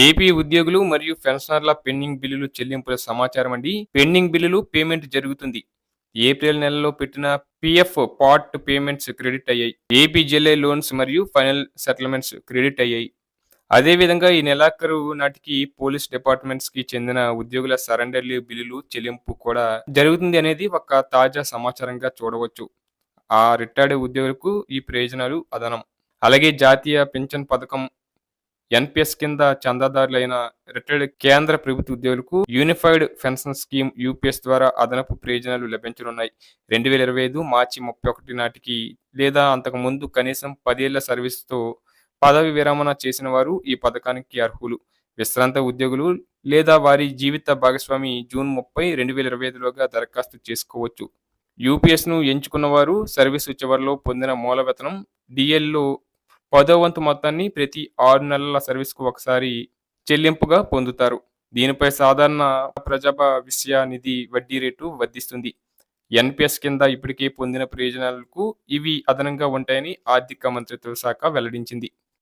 AP ఉద్యోగులు మరియు పెన్షనర్ల pending బిల్లులు చెల్లింపుల సమాచారం అండి. పెండింగ్ బిల్లులు పేమెంట్ జరుగుతుంది. ఏప్రిల్ నెలలో పెట్టిన పిఎఫ్ పార్ట్ పేమెంట్స్ క్రెడిట్ అయ్యాయి. ఏపీ జెల్ఏ లోన్స్ మరియు ఫైనల్ సెటిల్మెంట్స్ క్రెడిట్ అయ్యాయి. అదేవిధంగా ఈ నెలాఖరు నాటికి పోలీస్ డిపార్ట్మెంట్స్కి చెందిన ఉద్యోగుల సరెండర్ లీవ్ బిల్లులు చెల్లింపు కూడా జరుగుతుంది అనేది ఒక తాజా సమాచారంగా చూడవచ్చు. ఆ రిటైర్డ్ ఉద్యోగులకు ఈ ప్రయోజనాలు అదనం. అలాగే జాతీయ పెన్షన్ పథకం ఎన్పిఎస్ కింద చందాదారులైన రిటైర్డ్ కేంద్ర ప్రభుత్వ ఉద్యోగులకు యూనిఫైడ్ పెన్షన్ స్కీమ్ యూపీఎస్ ద్వారా అదనపు ప్రయోజనాలు లభించనున్నాయి. రెండు వేల ఇరవై ఐదు మార్చి ముప్పై ఒకటి నాటికి లేదా అంతకు ముందు కనీసం పదేళ్ళ సర్వీస్తో పదవి విరమణ చేసిన వారు ఈ పథకానికి అర్హులు. విశ్రాంత ఉద్యోగులు లేదా వారి జీవిత భాగస్వామి జూన్ ముప్పై రెండు వేల ఇరవై ఐదులోగా దరఖాస్తు చేసుకోవచ్చు. యూపీఎస్ను ఎంచుకున్న వారు సర్వీసు చివరిలో పొందిన మూల వేతనం డిఎల్లో పదో వంతు మొత్తాన్ని ప్రతి ఆరు నెలల సర్వీస్కు ఒకసారి చెల్లింపుగా పొందుతారు. దీనిపై సాధారణ ప్రజాభ విషయ నిధి వడ్డీ రేటు వర్ధిస్తుంది. ఎన్పిఎస్ కింద ఇప్పటికే పొందిన ప్రయోజనాలకు ఇవి అదనంగా ఉంటాయని ఆర్థిక మంత్రిత్వ శాఖ వెల్లడించింది.